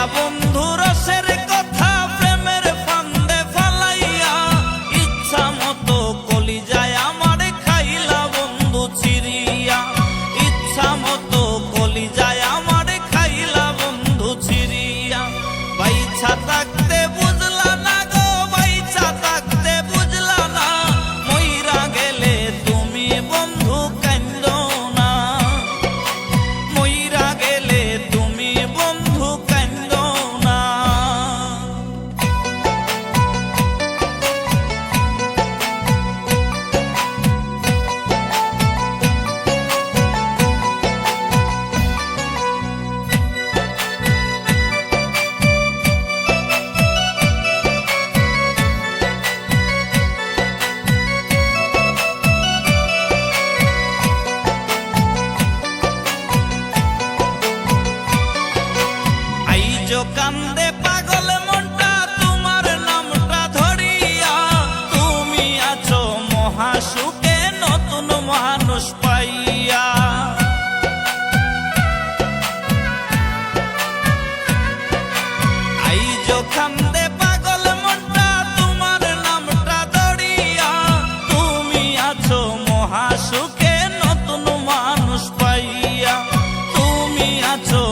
I will নিজ মনটা, তোমার নামটা ধরিয়া, তুমি আছো নতুন মানুষ পাইয়া। মনটা, তোমার নামটা ধরিয়া, তুমি নতুন মানুষ পাইয়া। তুমি আছো